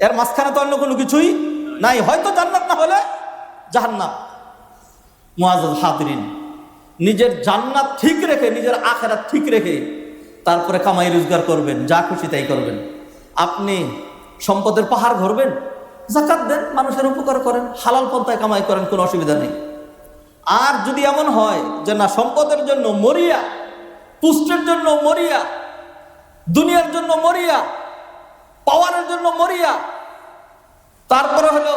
এর মাঝখানে তো অন্য কোনো কিছুই নাই। হয়তো জান্নাত না হলে জাহান্নাম। মুআজ হাদরিন। নিজের জান্নাত ঠিক রেখে, নিজের আখেরাত ঠিক রেখে তারপরে কামাই রোজগার করবেন, যা খুশি তাই করবেন। আপনি সম্পদের পাহাড় ঘরবেন জাকাত দেন, মানুষের উপকার করেন, হালাল পন্থায় কামাই করেন, কোনো অসুবিধা নেই। আর যদি এমন হয় যে না, সম্পদের জন্য মরিয়া, পুষ্টের জন্য মরিয়া, দুনিয়ার জন্য মরিয়া, পাওয়ারের জন্য মরিয়া তারপরে হলো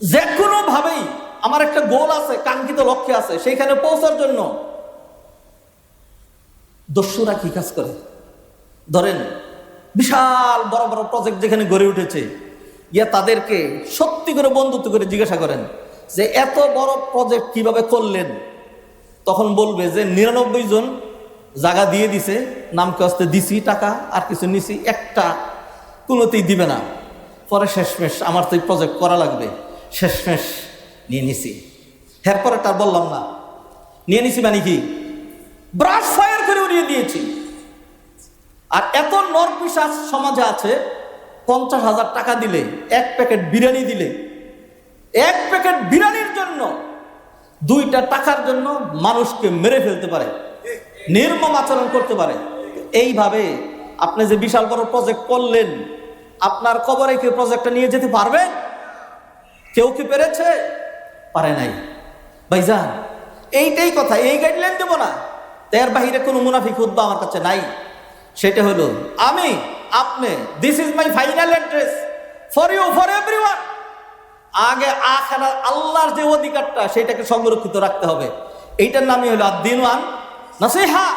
যে কোনো ভাবেই আমার একটা গোল আছে, কাঙ্ক্ষিত লক্ষ্যে আছে, সেইখানে পৌঁছার জন্য দস্যুরা কি কাজ করে? ধরেন, বিশাল বড় বড় প্রজেক্ট যেখানে গড়ে উঠেছে ইয়া তাদেরকে সত্যি করে বন্ধুত্ব করে জিজ্ঞাসা করেন যে, এত বড় প্রজেক্ট কীভাবে করলেন? তখন বলবে যে, নিরানব্বই জন জায়গা দিয়ে দিছে, নামকে আসতে দিছি টাকা, আর কিছু নিছি, একটা কোনোতেই দিবে না। পরে শেষমেশ আমার তো এই প্রজেক্ট করা লাগবে। শেষমেশ নিয়ে নিছি। এরপরে তার বললাম, না, নিয়ে নিছি মানে কি? ব্রাশ ফায়ার করে উড়িয়ে দিয়েছি আর এত নরপিসাস সমাজে আছে, পঞ্চাশ হাজার টাকা দিলে, এক প্যাকেট বিরিয়ানি দিলে, এক প্যাকেট বিরিয়ানির জন্য দুইটা টাকার জন্য মানুষকে মেরে ফেলতে পারে, নির্মম আচরণ করতে পারে। এইভাবে আপনি যে বিশাল বড় প্রজেক্ট করলেন আপনার কবরে কি প্রজেক্টটা নিয়ে যেতে পারবেন কেউ কি পেরেছে? পারে নাই। ভাইজান, এইটাই কথা, এই গাইডলাইন দেবো না। এর বাহিরে কোনো মুনাফিক উদ্বা আমার কাছে নাই। সেটা হলো, আমি, আপনি this is my final address for you for everyone আগে আখানা আল্লাহর যে অধিকারটা, সেটাকে সংরক্ষিত রাখতে হবে। এইটার নামই হলো আদ্দিন ওয়ান না দিনওয়ান নসিহা।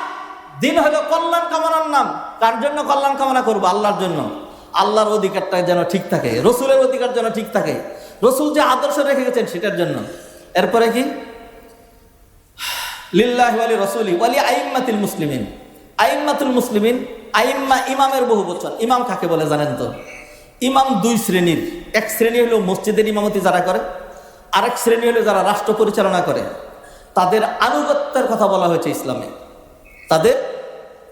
দিন হলো কল্যাণ কামনার নাম। কার জন্য কল্যাণ কামনা করব? আল্লাহর জন্য। আল্লাহর অধিকারটা যেন ঠিক থাকে, রসুলের অধিকার যেন ঠিক থাকে। রসুল যে আদর্শ রেখে গেছেন সেটার জন্য। এরপরে কি? লিল্লাহ ওয়ালি রসুলি ওয়ালি আইম্মাতিল মুসলিমিন। আইম্মাতুল মুসলিমিন, আইম্মা ইমামের বহু বচন। ইমাম কাকে বলে জানেন তো? ইমাম দুই শ্রেণির। এক শ্রেণি হলো মসজিদের ইমামতি যারা করে, আরেক শ্রেণি হলো যারা রাষ্ট্র পরিচালনা করে। তাদের আনুগত্যের কথা বলা হয়েছে ইসলামে। তাদের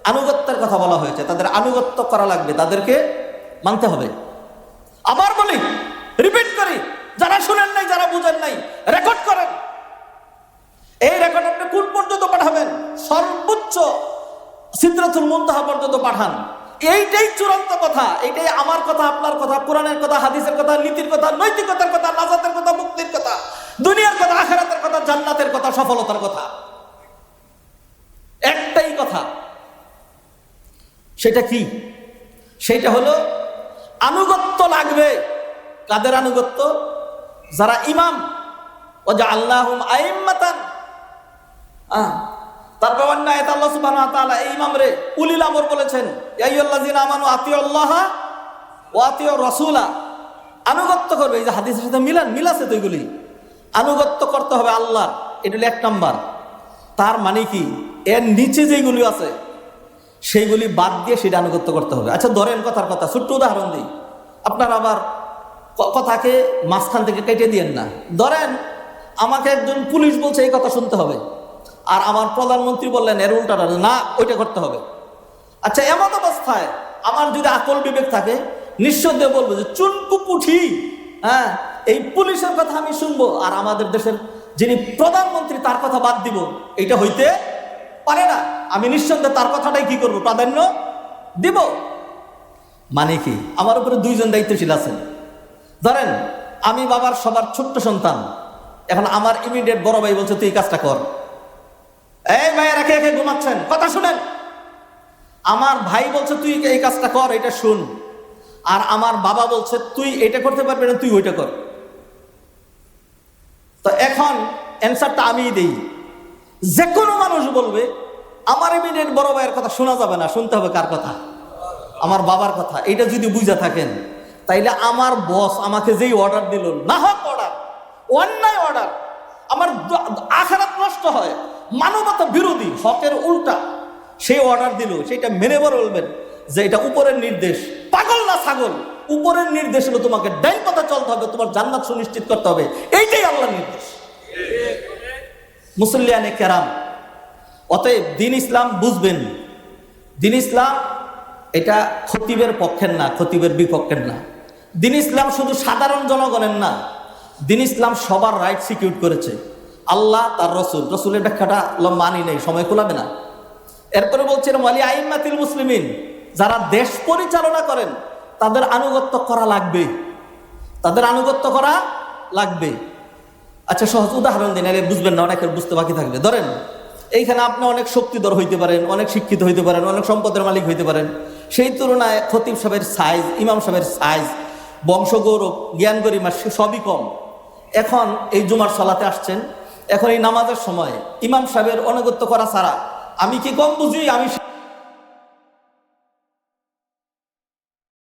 আনুগত্যের কথা বলা হয়েছে। তাদের আনুগত্য করা লাগবে। তাদেরকে মানতে হবে। আবার বলি রিপিট করি, যারা শুনেন নাই, যারা বুঝেন নাই রেকর্ড করেন। এই রেকর্ড আপনি কোন পর্যন্ত পাঠাবেন? সর্বোচ্চ সিদ্ধাতুল মুন্তাহা পর্যন্ত পাঠান। এইটাই চূড়ান্ত কথা, এইটাই আমার কথা, আপনার কথা, কোরআনের কথা, হাদিসের কথা, নীতির কথা, নৈতিকতার কথা, নাজাতের কথা, মুক্তির কথা, দুনিয়ার কথা, আখেরাতের কথা, জান্নাতের কথা, সফলতার কথা। একটাই কথা, সেটা কি? সেটা হলো আনুগত্য লাগবে। কাদের আনুগত্য? যারা ইমাম। ও যা আল্লাহ আইম্মাতান তারপর অন্য আয়াত আল্লাহ সুবহানাহু ওয়া তাআলা, এই ইমাম রে উলিল আমর বলেছেন, ইয়া আইয়ুহাল্লাযিনা আমানু আতিউল্লাহ ওয়া আতিউর আনুগত্য করবে, এই যে হাদিসের সাথে মিলান মিলাছে তো এগুলি? আনুগত্য করতে হবে আল্লাহ এটা এক নাম্বার। তার মানে কি? এর নিচে যেগুলি আছে সেইগুলি বাদ দিয়ে সেটা আনুগত্য করতে হবে। আচ্ছা ধরেন কথার কথা, ছোট্ট উদাহরণ দিই। আপনার আবার কথাকে মাঝখান থেকে কেটে দিয়েন না। ধরেন, আমাকে একজন পুলিশ বলছে এই কথা শুনতে হবে, আর আমার প্রধানমন্ত্রী বললেন, এর উল্টাটা না ওইটা করতে হবে। আচ্ছা এমন অবস্থায় আমার যদি আকল বিবেক থাকে নিঃসন্দেহে বলব যে, চুনকু পুঠি হ্যাঁ এই পুলিশের কথা আমি শুনব, আর আমাদের দেশের যিনি প্রধানমন্ত্রী তার কথা বাদ দিব। এটা হইতে পারে না। আমি নিঃসন্দেহে তার কথাটাই কি করব? প্রাধান্য দিব। মানে কি? আমার উপরে দুইজন দায়িত্বশীল আছেন। ধরেন, আমি বাবার সবার ছোট্ট সন্তান। এখন আমার ইমিডিয়েট বড় ভাই বলছে, তুই এই কাজটা কর। এই ভাইয়া রেখে রেখে ঘুমাচ্ছেন? কথা শুনেন। আমার ভাই বলছে, তুই এই কাজটা কর, এটা শুন। আর আমার বাবা বলছে, তুই এটা করতে পারবি না, তুই ওইটা কর। তো এখন অ্যান্সারটা আমিই দেই। যে কোনো মানুষ বলবে, আমার ইমিডিয়েট বড় ভাইয়ের কথা শোনা যাবে না, শুনতে হবে কার কথা? আমার বাবার কথা এটা যদি বুঝে থাকেন, তাইলে আমার বস আমাকে যেই অর্ডার দিল না হোক অর্ডার অন্যায় অর্ডার আমার আখারাত নষ্ট হয়, মানবতা বিরোধী, হকের উল্টা, সেই অর্ডার দিল সেটা মেনে বলবেন যে এটা উপরের নির্দেশ। পাগল না ছাগল? উপরের নির্দেশ হলো তোমাকে ডাইন পথে চলতে হবে, তোমার জান্নাত সুনিশ্চিত করতে হবে। এইটাই আল্লাহর নির্দেশ। মুসল্লিয়ানে কেরাম। অতএব দিন ইসলাম বুঝবেন। দিন ইসলাম এটা খতিবের পক্ষের না, খতিবের বিপক্ষের না। দিন ইসলাম শুধু সাধারণ জনগণের না, দিন ইসলাম সবার রাইট সিকিউর করেছে। আল্লাহ তার রসুল, রসুলের ব্যাখ্যাটা মানি নেই, সময় খোলাবে না। এরপরে বলছেন ওয়ালি আইমাতিল মুসলিমিন, যারা দেশ পরিচালনা করেন, তাদের আনুগত্য করা লাগবে। তাদের আনুগত্য করা লাগবে। আচ্ছা সহজ উদাহরণ দিন, এলে বুঝবেন না, অনেকের বুঝতে বাকি থাকবে। ধরেন, এইখানে আপনি অনেক শক্তিধর হইতে পারেন, অনেক শিক্ষিত হইতে পারেন, অনেক সম্পদের মালিক হইতে পারেন। সেই তুলনায় খতিব সাহেবের সাইজ ইমাম সাহেবের সাইজ বংশগৌরব জ্ঞান গরিমা সবই কম। এখন এই জুমার সলাতে আসছেন, এখন এই নামাজের সময় ইমাম সাহেবের অনুগত্য করা ছাড়া আমি কি কম বুঝি? আমি